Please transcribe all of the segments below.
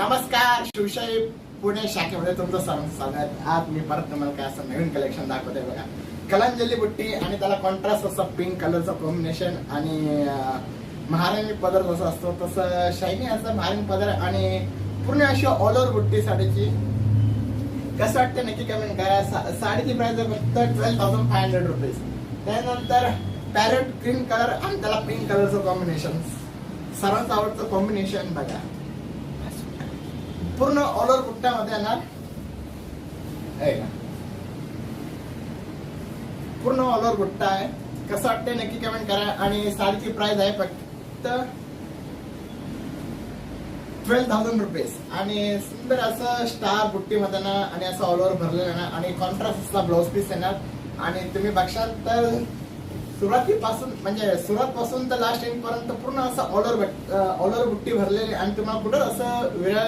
नमस्कार शिवशाही पुणे शाखेमध्ये तुमचं सर्वांचं स्वागत. आज मी परत तुम्हाला काय असं नवीन कलेक्शन दाखवतोय बघा. कलांजली बुट्टी आणि त्याला कॉन्ट्रास्ट असं पिंक कलरचं कॉम्बिनेशन आणि महाराणी पदर जसं असतो तसं शायनी असं महाराणी पदर आणि पूर्ण अशी ऑल ओव्हर बुट्टी साडीची. कसं वाटतं नक्की कमेंट करा. सा- साडीची प्राइस फक्त twelve thousand five hundred rupees त्यानंतर पॅरेट ग्रीन कलर आणि त्याला पिंक कलरचं कॉम्बिनेशन सर्वांचं आवडतं कॉम्बिनेशन बघा. पूर्ण ऑल ओव्हर पुट्ट्यामध्ये येणार? आहे पूर्ण ऑल ओव्हर गुट्टा आहे. कसं वाटतंय नक्की कमेंट करा. आणि साडीची प्राइस आहे फक्त ट्वेल्व थाउजंड रुपीज आणि सुंदर असं स्टार बुट्टीमध्ये ना आणि असं ऑल ओव्हर भरलेलं ना आणि कॉन्ट्रास्ट असला ब्लाउज पीस येणार. आणि तुम्ही बघशाल तर सुरुवातीपासून म्हणजे सुरुवात पासून तर लास्ट एंड पर्यंत पूर्ण असं ऑल ओव्हर ऑल ओव्हर बुट्टी भरलेली. आणि तुम्हाला कुठं असं वेळ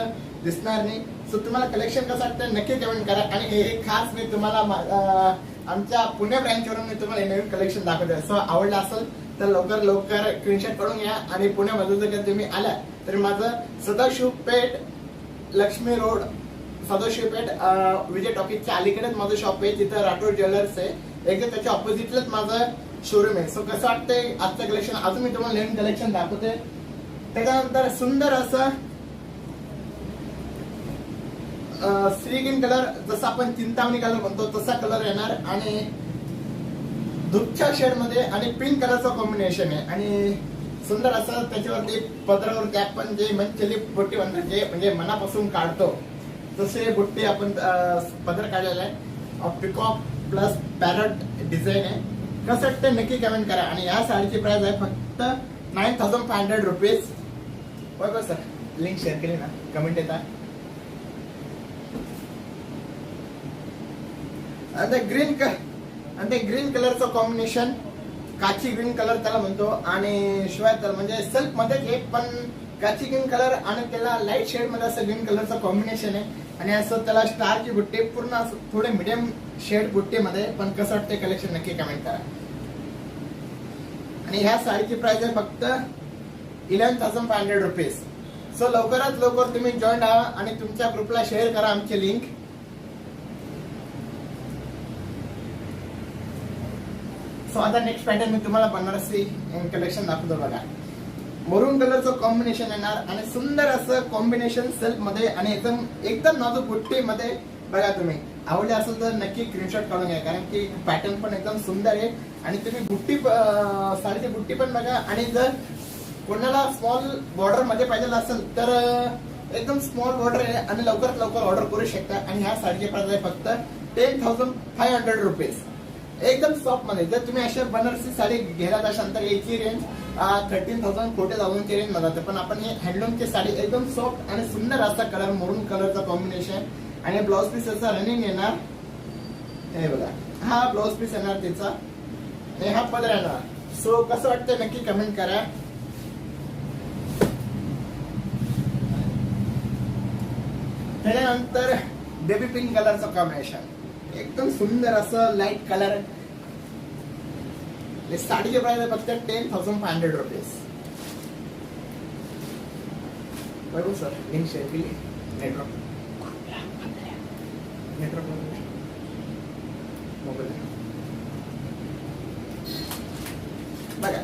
दिसणार नाही. सो तुम्हाला कलेक्शन कसं वाटतं नक्की कमेंट करा. आणि हे हे खास मी तुम्हाला मा- आमच्या पुणे ब्रँचवरून मी तुम्हाला नवीन कलेक्शन दाखवतोय. सो आवडलं असेल तर लवकर लवकर स्क्रीनशॉट करून घ्या. आणि पुण्यामध्ये जर का तुम्ही आला तर माझं सदाशिव पेठ लक्ष्मी रोड सदाशिव पेठ विजय टॉकीजच्या अलीकडेच माझं शॉप आहे. तिथं राठोड ज्वेलर्स आहे. एकदा त्याच्या ऑपोजिटलाच माझं शोरूम आहे. सो कसं वाटतंय आजचं कलेक्शन अजून मी तुम्हाला नवीन कलेक्शन दाखवते त्याच्यानंतर सुंदर असं ग्रीन कलर जसा आपण चिंतामणी कलर म्हणतो तसा कलर येणार. आणि दुधच्या शेडमध्ये आणि पिंक कलरचं कॉम्बिनेशन आहे. आणि सुंदर असं त्याच्यावरती पदरावरती आपण जे मनचली बुट्टी म्हणतात जे म्हणजे मनापासून काढतो. तसे बुट्टी आपण पदर काढलेला आहे पिकॉक प्लस पॅरट डिझाईन आहे. कसं वाटतं नक्की कमेंट करा. आणि या साडीची प्राइस आहे फक्त nine thousand five hundred rupees बरोबर सर? लिंक शेअर केली ना. कमेंट येतात. आणि ते ग्रीन आणि ते ग्रीन कलरचं कॉम्बिनेशन काची ग्रीन कलर त्याला म्हणतो आणि शिवाय त्याला म्हणजे सिल्क मध्येच एक पण काची ग्रीन कलर आणि त्याला लाइट शेडमध्ये असं ग्रीन कलरचं कॉम्बिनेशन आहे. आणि असं त्याला स्टारची बुट्टी पूर्ण असं थोडे मिडियम शेड बुट्टीमध्ये पण कसं वाटते कलेक्शन नक्की कमेंट करा. आणि ह्या साडीची प्राइस आहे फक्त eleven thousand five hundred rupees so लवकरात लवकर तुम्ही जॉईन व्हा आणि तुमच्या ग्रुपला शेअर करा आमची लिंक सो आता नेक्स्ट पॅटर्न मी तुम्हाला बनारसी कलेक्शन दाखवतो बघा. मरून कलरचं कॉम्बिनेशन येणार आणि सुंदर असं कॉम्बिनेशन सेल्फमध्ये आणि एकदम एकदम नाजूक बुट्टी मध्ये बघा तुम्ही. आवडले असेल तर नक्की स्क्रीनशॉट काढून घ्या कारण की पॅटर्न पण एकदम सुंदर आहे. आणि तुम्ही बुट्टी साडीची बुट्टी पण बघा. आणि जर कोणाला स्मॉल बॉर्डरमध्ये पाहिजे असेल तर एकदम स्मॉल बॉर्डर आहे आणि लवकरात लवकर ऑर्डर करू शकता. आणि ह्या साडीचे प्राइस आहे फक्त ten thousand five hundred rupees एकदम सॉफ्टमध्ये. जर तुम्ही अशा बनारसी साडी घेणार असाल तर याची रेंज थर्टीन थाउजंड फोर्टी थाउजंडची रेंजमध्ये पण आपण हे हँडलूमची साडी एकदम सॉफ्ट आणि सुंदर असा कलर मरून कलरचा कॉम्बिनेशन आणि ब्लाऊज पीस याचा रनिंग येणार. हे बघा. हा ब्लाउज पीस येणार त्याचा आणि हा पदर येणार. सो कसं वाटतं नक्की कमेंट करा. त्याच्यानंतर बेबी पिंक कलरचं कॉम्बिनेशन एकदम सुंदर असं लाइट कलर साडीचे प्राइस आहे फक्त ten thousand five hundred rupees बरोबर सर लिंक शेअर केली. नेटवर्क नेटवर्क मोबाईल बघा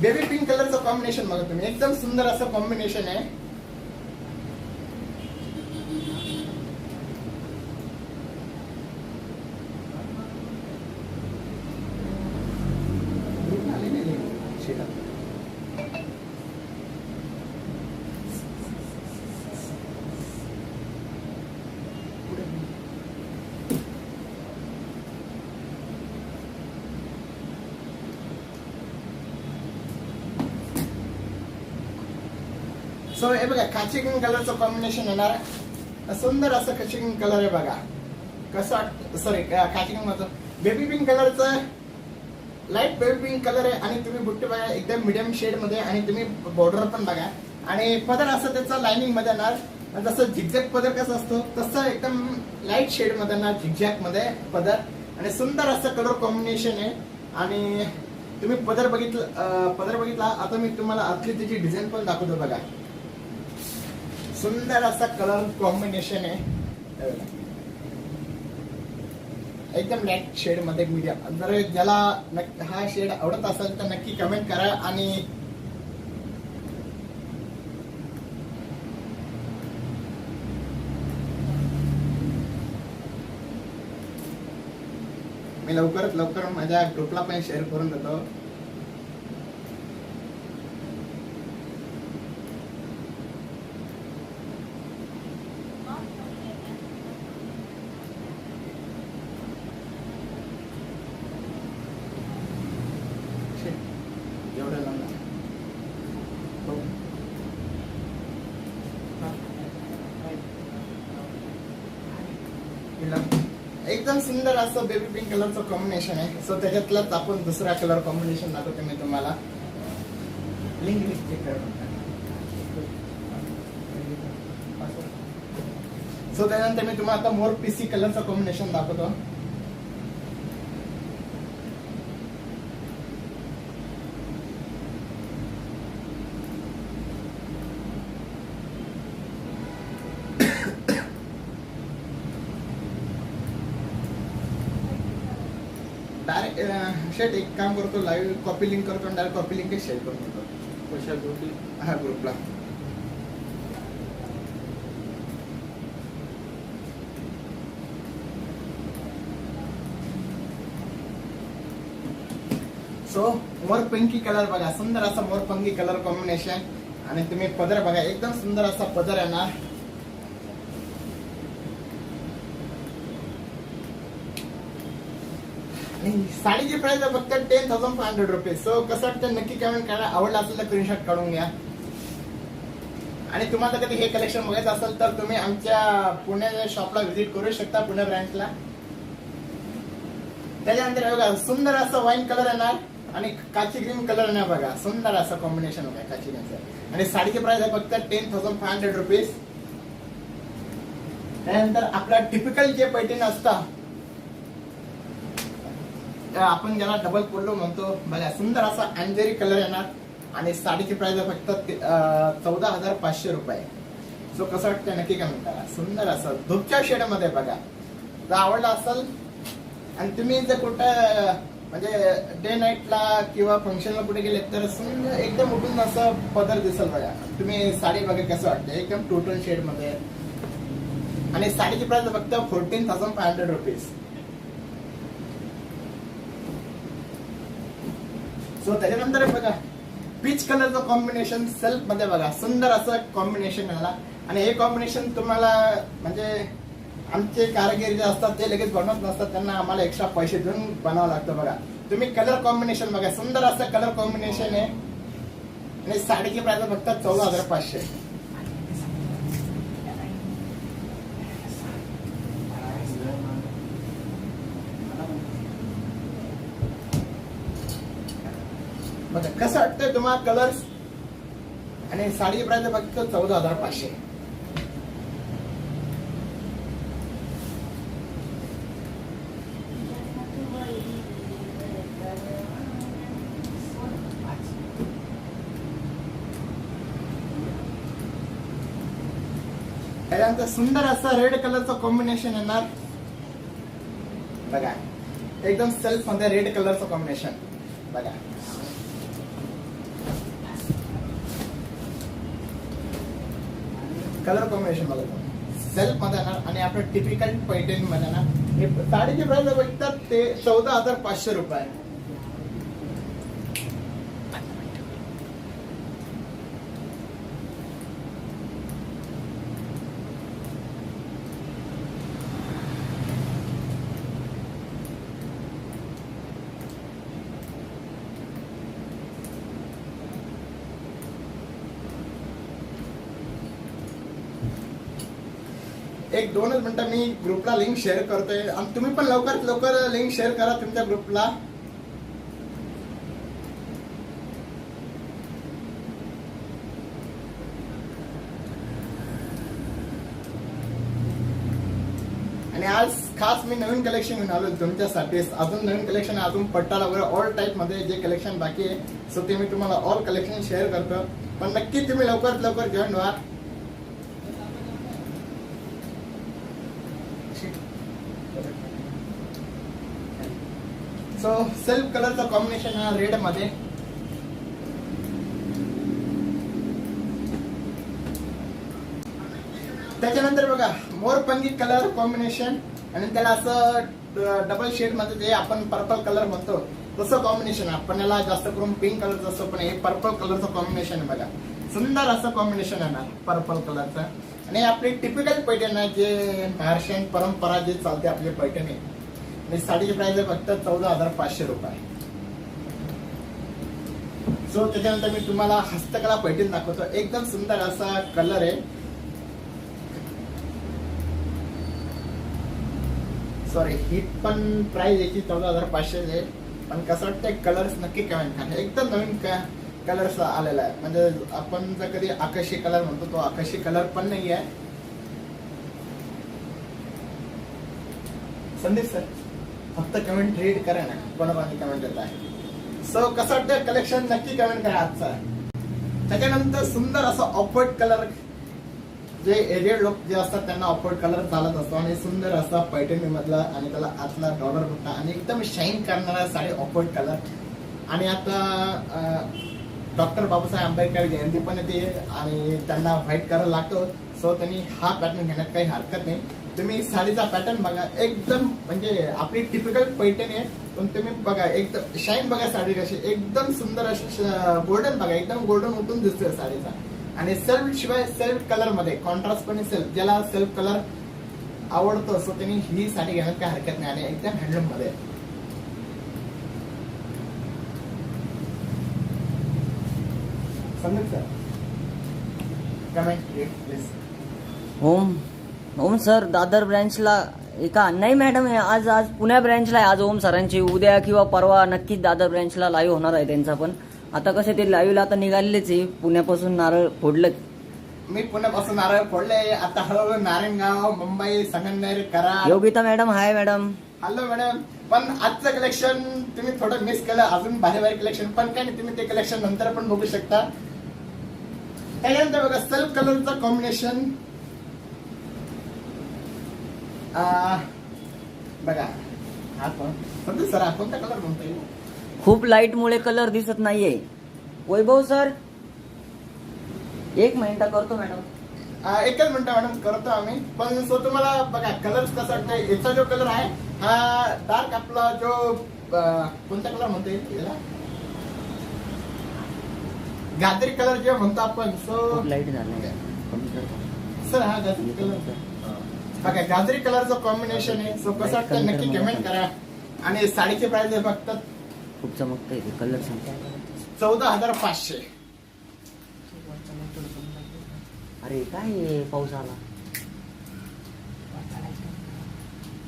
बेबी पिंक कलरचं कॉम्बिनेशन बघा तुम्ही. एकदम सुंदर असं कॉम्बिनेशन आहे आले नाही link शेतात. सो हे कलरचं कॉम्बिनेशन येणार आहे. सुंदर असं कचिंग कलर आहे बघा. कसं सॉरी काची बेबी पिंक कलरचं लाइट बेबी पिंक कलर आहे आणि तुम्ही बुट्टे बघा एकदम मिडियम शेडमध्ये आणि तुम्ही बॉर्डर पण बघा. आणि पदर असं त्याचा लाइनिंगमध्ये येणार. जसं झिकझॅक पदर कसं असतो तसं एकदम लाइट शेडमध्ये येणार झिकझॅकमध्ये पदर. आणि सुंदर असं कलर कॉम्बिनेशन आहे. आणि तुम्ही पदर बघितलं पदर बघितला आता मी तुम्हाला आतली त्याची डिझाईन पण दाखवतो बघा. सुंदर असा कलर कॉम्बिनेशन आहे. एकदम लाइट शेडमध्ये मीडियम जर ज्याला हा शेड आवडत असेल तर नक्की कमेंट करा आणि मी लवकरात लवकर माझ्या ग्रुपला पण शेअर करून देतो एवढं लावलं. हो. एकदम सुंदर असं बेबी पिंक कलरचं कॉम्बिनेशन आहे. सो त्याच्यातलाच आपण दुसरा कलर कॉम्बिनेशन दाखवतो मी तुम्हाला. लिंक सो त्यानंतर मी तुम्हाला आता मोर पीसी कलरचं कॉम्बिनेशन दाखवतो डायरेक्ट शेट एक काम करतो लाईव्ह कॉपी लिंक करतो आणि डायरेक्ट कॉपी लिंक शेअर करून देतो. कशा गोष्टी हा ग्रुपला सो मोर पंकी कलर बघा सुंदर असा मोर पंकी कलर कॉम्बिनेशन आणि तुम्ही पदर बघा एकदम सुंदर असा पदर येणार आणि साडीची प्राइस आहे फक्त ten thousand five hundred rupees so कसं वाटतं नक्की कमेंट करा. आवडला असेल तर स्क्रीनशॉट काढून घ्या. आणि तुम्हाला कधी हे कलेक्शन बघायचं असेल तर तुम्ही आमच्या पुणे शॉपला व्हिजिट करू शकता पुणे ब्रँचला त्याच्यानंतर बघा सुंदर असं वाईन कलर येणार आणि काची ग्रीन कलर येणार बघा. सुंदर असं कॉम्बिनेशन बघा काची ग्रीनचं आणि साडीची प्राइस आहे फक्त ten thousand five hundred rupees त्यानंतर आपला टिपिकल जे पैठण असतं आपण ज्याला डबल पोलो म्हणतो बघा सुंदर असा अँजेरी कलर येणार आणि साडीची प्राइस आहे फक्त ते- चौदा हजार पाचशे रुपये. सो कसं वाटतं नक्की काय करा. सुंदर असं धुपच्या शेडमध्ये बघा. जर आवडला असेल आणि तुम्ही जर कुठं म्हणजे डे नाईटला किंवा फंक्शनला कुठे गेले तर सुंदर एकदम उठून असं पदर दिसेल बघा. तुम्ही साडी बघा कसं वाटतं एकदम टोटल शेडमध्ये. आणि साडीची प्राइस फक्त fourteen thousand five hundred rupees so त्याच्यानंतर बघा पीच कलरचं कॉम्बिनेशन सेल्फमध्ये बघा सुंदर असं कॉम्बिनेशन आला. आणि हे कॉम्बिनेशन तुम्हाला म्हणजे आमचे कारागिरी जे असतात ते लगेच बनवत नसतात. त्यांना आम्हाला एक्स्ट्रा पैसे देऊन बनावं लागतं बघा. तुम्ही कलर कॉम्बिनेशन बघा. सुंदर असं कलर कॉम्बिनेशन आहे. आणि साडीची प्राइस फक्त चौदा हजार पाचशे बघा कसं कलर्स आणि साडी प्राइस फक्त चौदा हजार पाचशे. त्याच्यानंतर सुंदर असं रेड कलरचं कॉम्बिनेशन येणार. बघा एकदम सेल्फमध्ये रेड कलरचं कॉम्बिनेशन बघा. कलर कॉम्बिनेशन बघा. सेल्फमध्ये येणार आणि आपलं टिपिकल पैठणी मध्ये ना हे साडीचे प्राइस बघतात ते चौदा हजार पाचशे रुपये एक दोनच मिनटं मी ग्रुपला लिंक शेअर करतोय. आणि तुम्ही पण लवकरात लवकर लिंक शेअर करा तुमच्या ग्रुपला. आणि आज खास मी नवीन कलेक्शन घेऊन आलो तुमच्यासाठी. अजून नवीन कलेक्शन अजून पट्टाला वगैरे ऑल टाईपमध्ये जे कलेक्शन बाकी आहे. सो ते मी तुम्हाला ऑल कलेक्शन शेअर करतो. पण नक्की तुम्ही लवकरात लवकर जॉईन व्हा. सो सेल्फ कलरचं कॉम्बिनेशन रेडमध्ये. त्याच्यानंतर बघा मोरपंगी कलर कॉम्बिनेशन आणि त्याला असं डबल शेडमध्ये जे आपण पर्पल कलर म्हणतो तसं कॉम्बिनेशन आपण याला जास्त करून पिंक कलरचं असतो पण हे पर्पल कलरचं कॉम्बिनेशन आहे बघा. सुंदर असं कॉम्बिनेशन आहे ना पर्पल कलरचं आणि आपली टिपिकल पैठण आहे जे महाराष्ट्रीयन परंपरा जे चालते आपली पैठणी. आणि साडीची प्राइस आहे फक्त चौदा हजार पाचशे रुपये. सो त्याच्यानंतर मी तुम्हाला हस्तकला पैठण दाखवतो. एकदम सुंदर असा कलर आहे. सॉरी ही पण प्राइस याची चौदा हजार पाचशे आहे. पण कसं वाटतं कलर्स नक्की कमेंट करा. एकदम नवीन कलर्स आलेला आहे. म्हणजे आपण जर कधी आकाशी कलर म्हणतो तो आकाशी कलर पण नाही आहे संदीप सर फक्त कमेंट रीड करा ना. कोणाकोणाची कमेंट येत आहे? सो कसं वाटतं कलेक्शन नक्की कमेंट करा आजचा. त्याच्यानंतर सुंदर असा ऑफवर्ड कलर जे एरियल लोक जे असतात त्यांना ऑफवर्ड कलर चालत असतो. आणि सुंदर असा पैठणी मधला आणि त्याला आतला डॉलर होता आणि एकदम शाईन करणारा साडी ऑफवर्ड कलर आणि आता डॉक्टर बाबासाहेब आंबेडकर जयंती पण येते आणि त्यांना व्हाईट कलर लागतो. सो त्यांनी हा पॅटर्न घेण्यात काही हरकत नाही. तुम्ही साडीचा पॅटर्न बघा एकदम म्हणजे आपली टिपिकल पैठण आहे पण तुम्ही बघा एकदम शाईन बघा साडी कशी एकदम सुंदर अशी गोल्डन बघा एकदम गोल्डन उठून दिसतोय साडीचा. आणि सेल्फ शिवाय सेल्फ कलरमध्ये कॉन्ट्रास्ट पण सेल्फ ज्याला सेल्फ कलर आवडतो असं त्यांनी ही साडी घेण्यात काही हरकत नाही आणि एकदम हँडलूममध्ये. आहे. समजेल sir comment please Om. Om sir Dadar ब्रँचला एका नाही मॅडम हे आज आज पुण्या ब्रँचला आहे. आज ओम सरांची उद्या किंवा परवा नक्कीच दादर ब्रँचला लाईव्ह होणार आहे त्यांचा पण. आता कसे ते लाईव्हला आता निघालेलेच आहे. पुण्यापासून नारळ फोडलं. मी पुण्यापासून नारळ फोडले. आता हळूहळू Narayangaon Mumbai Sangamner Karad. Yogita madam hi madam hello madam पण आजचं कलेक्शन तुम्ही थोडं मिस केलं. अजून भारी भारी कलेक्शन पण काय नाही तुम्ही ते कलेक्शन नंतर पण बघू शकता. त्याच्यानंतर बघा सेल्फ कलरचं कॉम्बिनेशन बघा. हा कोण? समजा सर हा कोणता कलर म्हणता येईल खूप लाइट मुळे कलर दिसत नाहीये. वैभव सर? एक मिनिट करतो मॅडम एकच मिनिट मॅडम करतो आम्ही. पण सो तुम्हाला बघा कलर कसा वाटतंय? याचा जो कलर आहे हा डार्क आपला जो कोणता कलर म्हणतो येईल याला? गाजरी कलर जे म्हणतो आपण सो लाइट झालाय. सर हा गाजरी कलर बघा गाजरी कलरचं कॉम्बिनेशन आहे सो कसं वाटतं? नक्की कमेंट करा. आणि साडीची प्राइस आहे फक्त खूप चमकतंय ते कलर चौदा हजार पाचशे. अरे काय पाऊस आला?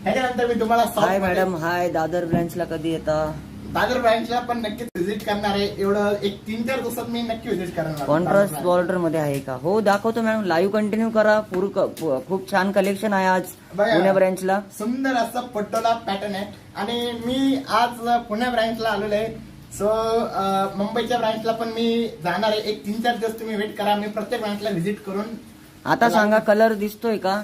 त्याच्यानंतर मी तुम्हाला हाय मॅडम हाय दादर ब्रँचला कधी येता? दादर ब्रँचला पण नक्कीच व्हिजिट करणार आहे. एवढं एक तीन चार दिवसात मी नक्की व्हिजिट करणार कॉन्ट्रास्ट बॉर्डरमध्ये आहे का? हो दाखवतो मॅडम लाईव्ह कंटिन्यू करा. पूर खूप छान कलेक्शन आहे आज बघा. पुणे ब्रँचला सुंदर असं पटोला पॅटर्न आहे. आणि मी आज पुण्या ब्रँचला आलेलो आहे. सो मुंबईच्या ब्रँचला पण मी जाणार आहे. एक तीन चार दिवस तुम्ही वेट करा. मी प्रत्येक ब्रँचला व्हिजिट करून आता सांगा कलर दिसतोय का?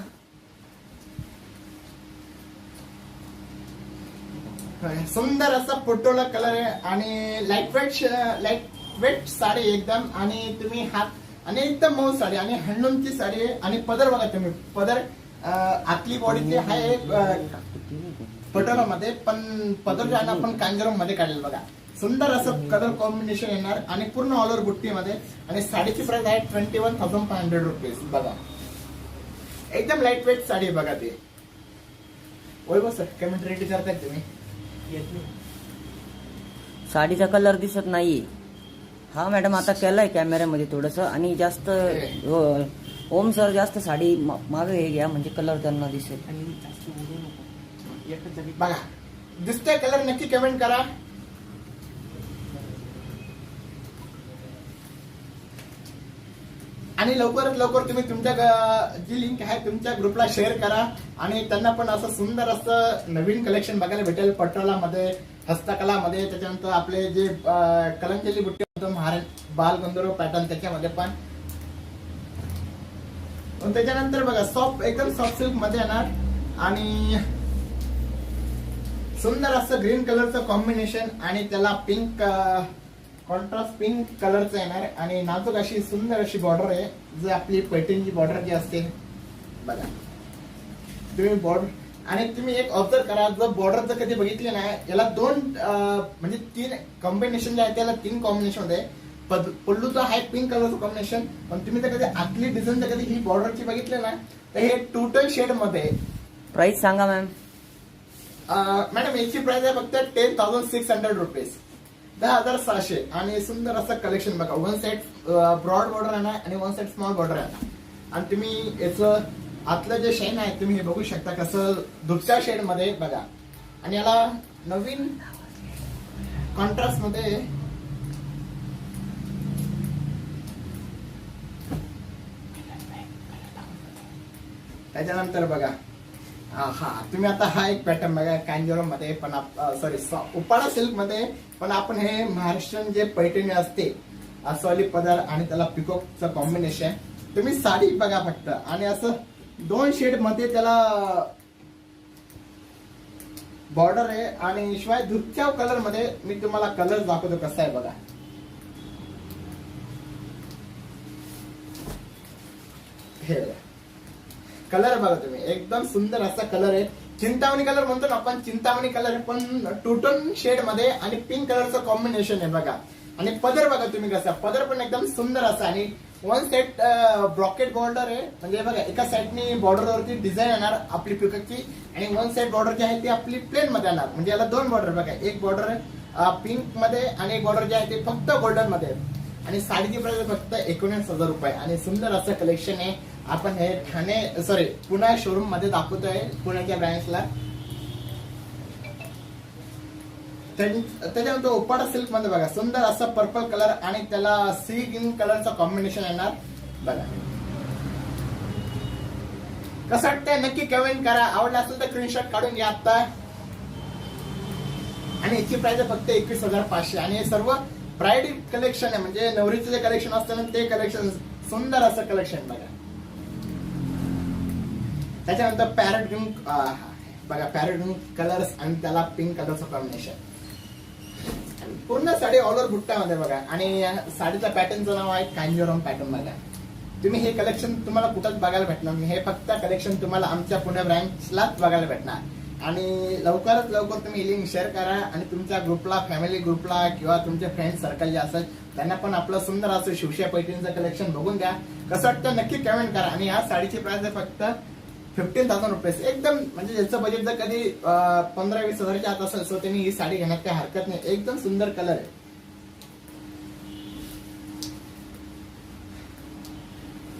सुंदर असा फोटोला कलर आहे आणि light weight light weight sari एकदम. आणि तुम्ही हात आणि एकदम मऊ साडी आणि हँडलूमची साडी आहे. आणि पदर बघा तुम्ही. पदर अं, आतली बॉडीची आहे अं, पण पदर जो आहे ना आपण कांजरममध्ये काढलेलं बघा. सुंदर असं कलर कॉम्बिनेशन येणार आणि पूर्ण ऑल ओव्हर बुट्टीमध्ये. आणि साडीची प्राइस आहे twenty one thousand five hundred rupees बघा. एकदम लाइट वेट साडी आहे बघा ती. वैभव सर कमेंट रेडी करताय तुम्ही. साडीचा कलर दिसत नाहीये. हा मॅडम आता केलाय कॅमेऱ्यामध्ये थोडस आणि जास्त हो, ओम सर जास्त साडी मागे हे घ्या म्हणजे कलर त्यांना दिसेल. बघा दिसतोय कलर नक्की कमेंट करा. आणि लवकरात लवकर तुम्ही तुमच्या जी लिंक आहे तुमच्या ग्रुपला शेअर करा. आणि त्यांना पण असं सुंदर असं नवीन कलेक्शन बघायला भेटेल पटोलामध्ये हस्तकलामध्ये. त्याच्यानंतर आपले जे अं, कलंकेली बुट्टी होतं महाराज बालगंधर्व पॅटर्न त्याच्यामध्ये पण. पण त्याच्यानंतर बघा सॉफ्ट एकदम सॉफ्ट सिल्कमध्ये येणार आणि सुंदर असं ग्रीन कलरचं कॉम्बिनेशन आणि त्याला पिंक कॉन्ट्रास्ट पिंक कलरचं येणार. आणि नाजूक अशी सुंदर अशी बॉर्डर आहे. जी आपली पैठणची बॉर्डर जी असते. बघा. तुम्ही बॉर्डर आणि तुम्ही एक ऑब्झर्व करा जर बॉर्डर जर कधी बघितली ना याला दोन म्हणजे तीन कॉम्बिनेशन जे आहे त्याला तीन कॉम्बिनेशन पद- पल्लूचं आहे पिंक कलरचं कॉम्बिनेशन पण तुम्ही जर कधी आतली डिझाईन जर कधी ही बॉर्डरची बघितली ना तर हे टोटल शेडमध्ये आहे. प्राइस सांगा मॅम मॅडम याची प्राइस आहे फक्त ten thousand six hundred rupees दहा हजार सहाशे. आणि सुंदर असं कलेक्शन बघा. वन साइड ब्रॉड बॉर्डर आहे आणि वन साइड स्मॉल बॉर्डर आहे आणि. तुम्ही याचं आतलं जे शेण आहे तुम्ही हे बघू शकता कसं दुसऱ्या शेडमध्ये बघा. आणि याला नवीन कॉन्ट्रास्टमध्ये त्याच्यानंतर बघा. हा तुम्ही आता हा एक पॅटर्न बघा कांजीवरममध्ये पण सॉरी उपाडा सिल्कमध्ये पण आपण हे महाराष्ट्रीयन जे पैठणी असते अस्वाली पदर आणि त्याला पिकोकचं कॉम्बिनेशन तुम्ही साडी बघा फक्त. आणि असं दोन शेडमध्ये त्याला बॉर्डर आहे आणि शिवाय दुसऱ्या कलरमध्ये मी तुम्हाला कलर दाखवतो कसा आहे बघा. हे बघा. कलर बघा तुम्ही. एकदम सुंदर असा कलर आहे. चिंतामणी कलर म्हणतो ना आपण चिंतामणी कलर आहे. पण टोटन शेडमध्ये आणि पिंक कलरचं कॉम्बिनेशन आहे बघा. आणि पदर बघा तुम्ही कसा. पदर पण एकदम सुंदर असा. आणि वन सेट ब्रॉकेट बॉर्डर आहे. म्हणजे बघा एका साईडनी बॉर्डरवरती डिझाईन येणार आपली पिकची आणि वन साइड बॉर्डर जी आहे ती आपली प्लेन मध्ये येणार. म्हणजे याला दोन बॉर्डर बघा. एक बॉर्डर पिंकमध्ये आणि एक बॉर्डर जे आहे ते फक्त गोल्डनमध्ये आहे. आणि साडीची प्राइस फक्त एकोणीस हजार रुपये. आणि सुंदर असं कलेक्शन आहे. आपण हे ठाणे सॉरी पुणे शोरूममध्ये दाखवतोय पुण्याच्या ब्रँचला त्याच्यानंतर ओपाडा सिल्कमध्ये बघा सुंदर असं पर्पल कलर आणि त्याला सी ग्रीन कलरचा कॉम्बिनेशन येणार. बघा. कसं वाटतंय? नक्की कमेंट करा. आवडलं असेल तर स्क्रीनशॉट काढून घ्या आता. आणि याची प्राइस आहे फक्त एकवीस हजार पाचशे. आणि हे सर्व ब्राईड कलेक्शन आहे. म्हणजे नवरीचं जे कलेक्शन असतं ना ते कलेक्शन सुंदर असं कलेक्शन बघा. त्याच्यानंतर पॅरेट ग्रीन बघा पॅरेट ग्रीन कलर्स आणि त्याला पिंक कलरचं कॉम्बिनेशन पूर्ण साडी ऑल ओव्हर बुट्ट्यामध्ये बघा. आणि साडीचा पॅटर्नचं नाव आहे कांजीवरम पॅटर्न बघा. तुम्ही हे कलेक्शन तुम्हाला कुठंच बघायला भेटणार नाही. हे फक्त कलेक्शन तुम्हाला आमच्या पुणे ब्रँचलाच बघायला भेटणार. आणि लवकरात लवकर तुम्ही लिंक शेअर करा आणि तुमच्या ग्रुपला फॅमिली ग्रुपला किंवा तुमचे फ्रेंड सर्कल जे असेल त्यांना पण आपलं सुंदर असं शिवशा पैठणीचं कलेक्शन बघून द्या कसं वाटतं नक्की कमेंट करा. आणि या साडीची प्राइस आहे फक्त फिफ्टीन थाउजंड रुपीज एकदम म्हणजे ज्याचं बजेट जर कधी पंधरा वीस हजारच्या आत असेल सो त्यांनी ही साडी घेण्यात काही हरकत नाही. एकदम सुंदर कलर आहे.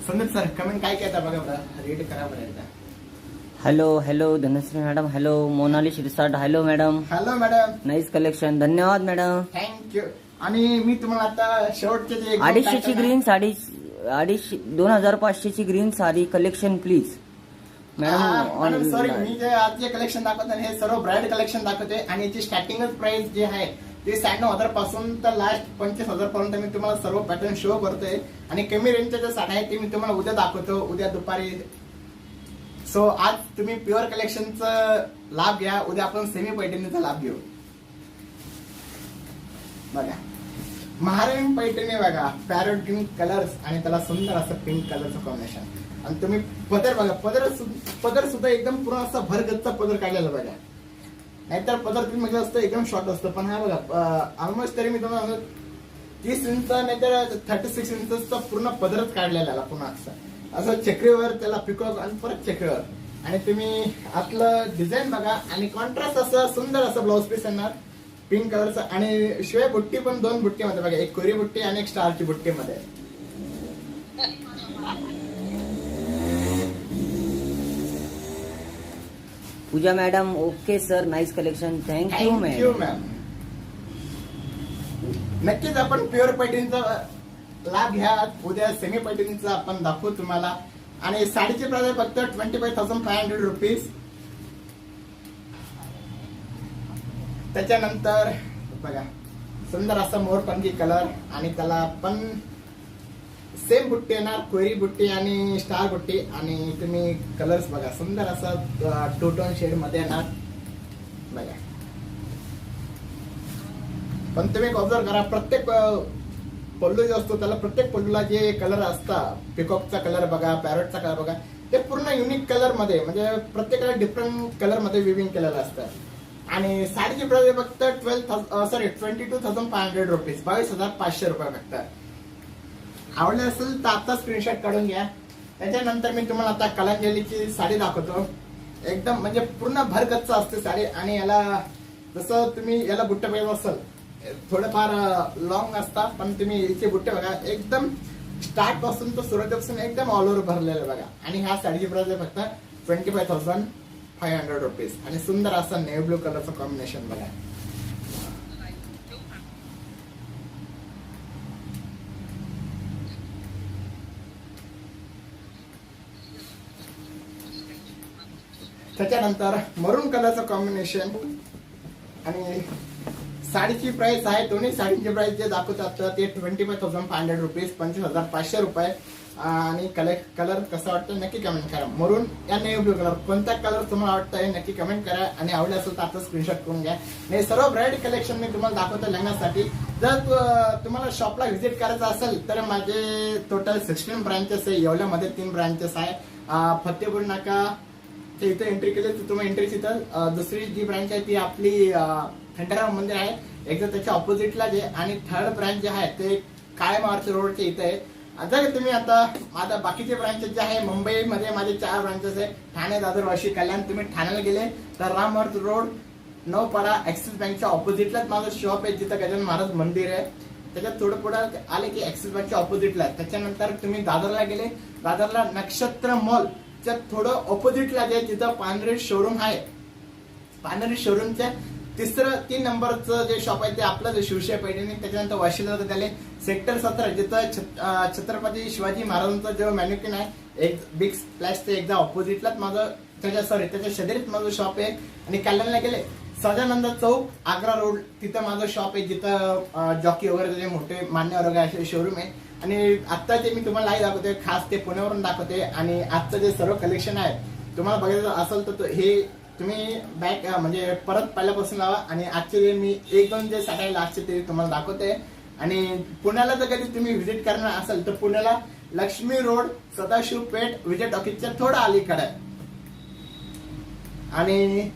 संदीप सर कमेंट काय कहता बघा बरं? रीड करा बरं एकदा. Hello hello Dhanashree madam hello Monali Shirsat. Hello madam hello madam nice collection धन्यवाद मॅडम थँक्यू आणि मी तुम्हाला आता शेवटचे अडीचशेची ग्रीन साडी अडीचशे दोन हजार पाचशेची green sari collection please madam sorry मी जे आज जे कलेक्शन दाखवतो हे सर्व ब्राईड कलेक्शन दाखवते आणि याची स्टार्टिंगच प्राइस जे आहे ते साडेनऊ हजारपासून तर लास्ट पंचवीस हजार पर्यंत मी तुम्हाला सर्व पॅटर्न शो करतोय. आणि कमी रेंजच्या ज्या साड्या आहेत ते मी तुम्हाला उद्या दाखवतो उद्या दुपारी. सो आज तुम्ही प्युअर कलेक्शनचा लाभ घ्या उद्या आपण सेमी पैठणीचा लाभ घेऊ. बघा. महाराणी पैठणी बघा पॅरोट ग्रीन कलर्स आणि त्याला सुंदर असं पिंक कलरचं कॉम्बिनेशन आणि तुम्ही पदर बघा पदर पदर सुद्धा एकदम पूर्ण असा भरगतचा पदर काढलेला बघा. नाहीतर पदर तुम्ही म्हटलं म्हणजे असतं एकदम शॉर्ट असतं. पण हा बघा ऑलमोस्ट तरी मी तुम्हाला तीस इंच नाहीतर थर्टी सिक्स इंचचा पूर्ण पदरच काढलेला आला पुन्हा असं. असं चक्रीवर त्याला पिकअप आणि परत चक्रीवर. आणि तुम्ही आतलं डिझाईन बघा आणि कॉन्ट्रास्ट असं सुंदर असं ब्लाऊज पीस येणार पिंक कलरचं आणि शिवाय बुट्टी पण दोन बुट्टीमध्ये बघा एक कोरी बुट्टी आणि एक स्टारची बुट्टीमध्ये. Pooja madam okay sir nice collection thank you thank you ma'am ma'am नक्कीच आपण प्युअर पैठणीचा लाभ घ्या. उद्या सेमी पैठणीचा आपण दाखवू तुम्हाला. आणि साडीची प्राइस फक्त twenty five thousand five hundred rupees त्याच्यानंतर बघा सुंदर असा मोरपंखी कलर आणि त्याला पण सेम बुट्टी येणार कोरी बुट्टी आणि स्टार बुट्टी. आणि तुम्ही कलर्स बघा सुंदर असा टू टोन शेडमध्ये येणार. बघा. पण तुम्ही ऑब्झर्व करा प्रत्येक पल्लू जो असतो त्याला प्रत्येक पल्लूला जे कलर असतात पिकॉकचा कलर बघा पॅरटचा कलर बघा ते पूर्ण युनिक कलरमध्ये म्हणजे प्रत्येकाला डिफरंट कलरमध्ये विविंग केलेलं असतं. आणि साडीची प्राइस फक्त twelve sorry twenty two thousand five hundred rupees बावीस हजार पाचशे रुपये फक्त आवडलं असेल तर आता स्क्रीनशॉट काढून घ्या. त्याच्यानंतर मी तुम्हाला आता कलांजलीची साडी दाखवतो. एकदम म्हणजे पूर्ण भरगच्च असते साडी आणि याला जसं तुम्ही याला बुट्टे पाहिजे असेल थोडंफार लॉंग असतात पण तुम्ही याचे बुट्टे बघा. एकदम स्टार्टपासून तर सुरुवातीपासून एकदम ऑल ओव्हर भरलेलं बघा. आणि ह्या साडीची प्राइस आहे फक्त twenty five thousand five hundred rupees आणि सुंदर असं नेव्ह ब्लू कलरचं कॉम्बिनेशन बघा. त्याच्यानंतर मरून कलरचं कॉम्बिनेशन आणि साडीची प्राइस आहे. दोन्ही साडीची प्राइस जे दाखवतात ते twenty five thousand five hundred rupees पंचवीस हजार पाचशे रुपये. आणि कलर कलर कसं वाटतं नक्की कमेंट करा. मरून या नेव्ही ब्लू कलर कोणता कलर तुम्हाला वाटतं हे नक्की कमेंट करा आणि आवडलं असेल तर आता स्क्रीनशॉट करून घ्या. हे सर्व ब्राईड कलेक्शन मी तुम्हाला दाखवतो लग्नासाठी. जर तुम्हाला शॉपला व्हिजिट करायचं असेल तर माझे टोटल सिक्स्टीन ब्रांचेस आहे. येवल्यामध्ये तीन ब्रांचेस आहे. फतेपूर नाका ते इथं एंट्री केलं तर एंट्री तिथं दुसरी जी ब्रांच आहे ती आपली अं, मंदिर आहे. एकदा त्याच्या ऑपोजिटला जे आणि थर्ड ब्रांच जे आहे ते काळे मार्च रोडच्या इथं आहे. जर तुम्ही आता आता बाकीचे ब्रांचेस जे आहे मुंबईमध्ये माझे चार ब्रांचेस आहे ठाणे दादर वाशी कल्याण तुम्ही ठाण्याला गेले तर राम अर्थ रोड नवपाडा ऍक्सिस बँकच्या ऑपोजिटलाच माझं शॉप आहे जिथं गजानन महाराज मंदिर आहे. त्याच्यात थोडं पुढं आले की ऍक्सिस बँकच्या ऑपोजिटला आहे. त्याच्यानंतर तुम्ही दादरला गेले. दादरला नक्षत्र मॉल च्या थोडं ऑपोजिटला जे तिथं पांढरे शोरूम आहे. पांढरे शोरूमच्या तिसरं तीन नंबरचं जे शॉप आहे ते आपलं जे शिवशाही पैठणी त्याच्यानंतर वाशीला त्याला सेक्टर सतरा जिथं छत- छत्रपती शिवाजी महाराजांचं जे मॅन्युकिन आहे एक बिग ते एकदा ऑपोजिटलाच माझं त्याच्या सॉरी त्याच्या शेजारीच माझं शॉप आहे. आणि कल्याणला गेले सदानंद चौक आग्रा रोड तिथं माझं शॉप आहे जिथं जॉकी वगैरे जे मोठे मान्यवर वगैरे असे शोरूम आहे. आणि आत्ता जे मी तुम्हाला नाही दाखवते खास ते पुण्यावरून दाखवते आणि आजचं जे सर्व कलेक्शन आहे तुम्हाला बघायचं असेल तर तो- हे तुम्ही बॅक म्हणजे परत पहिल्यापासून लावा आणि आजचे जे मी एक दोन जे साठायला लास्टचे ते तुम्हाला दाखवते आणि पुण्याला जर कधी तुम्ही व्हिजिट करणार असाल तर पुण्याला लक्ष्मी रोड सदाशिव पेठ विजय टॉकीजच्या थोडं अलीकडे आहे. आणि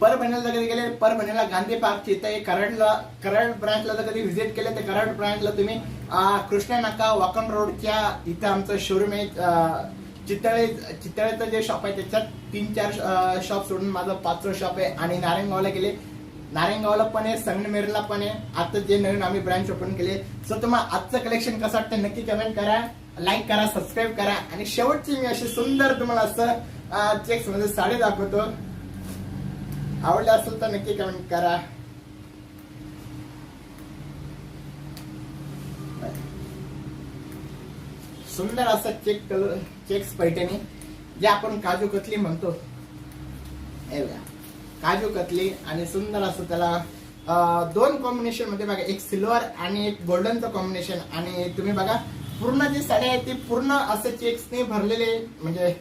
पर महिन्याला कधी गेले पर महिन्याला गांधी पार्क इथे कराडला कराड ब्रांचला जर कधी व्हिजिट केले तर कराड ब्रांचला तुम्ही कृष्णा नाका वाकम रोडच्या इथं आमचं शोरूम आहे. चितळे चितळेचं जे शॉप आहे त्याच्यात तीन चार शॉप सोडून माझं पाचवं शॉप आहे. आणि नारायणगावला गेले. नारायणगावला पण आहे संगमेरला पण आहे. आता जे नवीन आम्ही ब्रँच ओपन केले. सो तुम्हाला आजचं कलेक्शन कसं वाटतं नक्की कमेंट करा. लाईक करा सबस्क्राईब करा. आणि शेवटची मी अशी सुंदर तुम्हाला असं चेक्समध्ये म्हणजे साडी दाखवतो. आवडलं असेल तर नक्की कमेंट करा. सुंदर असं चेक कलर चेक्स पैठणी जे आपण काजू कतली म्हणतो. काजू कतली आणि सुंदर असं त्याला दोन कॉम्बिनेशनमध्ये बघा एक सिल्वर आणि एक गोल्डनचं कॉम्बिनेशन आणि तुम्ही बघा पूर्ण जी साडी आहे ती पूर्ण असं चेक्सने भरलेले म्हणजे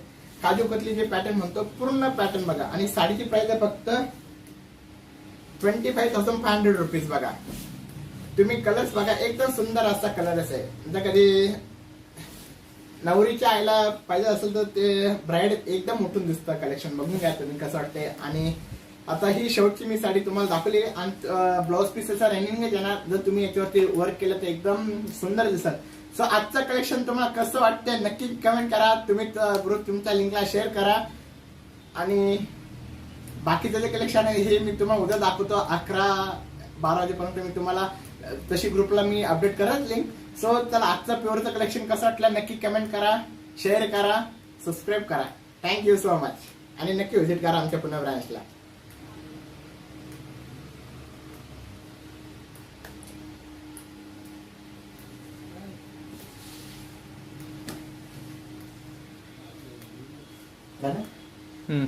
काजू कतली जे पॅटर्न म्हणतो पूर्ण पॅटर्न बघा. आणि साडीची प्राइस आहे फक्त twenty five thousand five hundred rupees बघा. तुम्ही कलर्स बघा एकदम सुंदर असा कलरच आहे. जर कधी नवरीच्या आईला पाहिजे असेल तर ते ब्राईड एकदम उठून दिसतं कलेक्शन बघून घ्या तुम्ही कसं वाटतंय. आणि आता ही शेवटची मी साडी तुम्हाला दाखवली. आणि आणि पीस पीसेसचा रनिंग येणार जर तुम्ही याच्यावरती वर्क केलं तर एकदम सुंदर दिसत. सो आजचं कलेक्शन तुम्हाला कसं वाटतंय नक्की कमेंट करा. तुम्ही ग्रुप तुमच्या लिंकला शेअर करा. आणि बाकीचं जे कलेक्शन आहे हे मी तुम्हाला उद्या दाखवतो. अकरा बारा वाजेपर्यंत मी तुम्हाला तशी ग्रुपला मी अपडेट करत लिंक सो चला आजचं प्युअरचं कलेक्शन कसं वाटलं नक्की कमेंट करा शेअर करा सबस्क्राईब करा. थँक्यू सो मच आणि नक्की व्हिजिट करा आमच्या पुणे ब्रांचला झालं हम्म.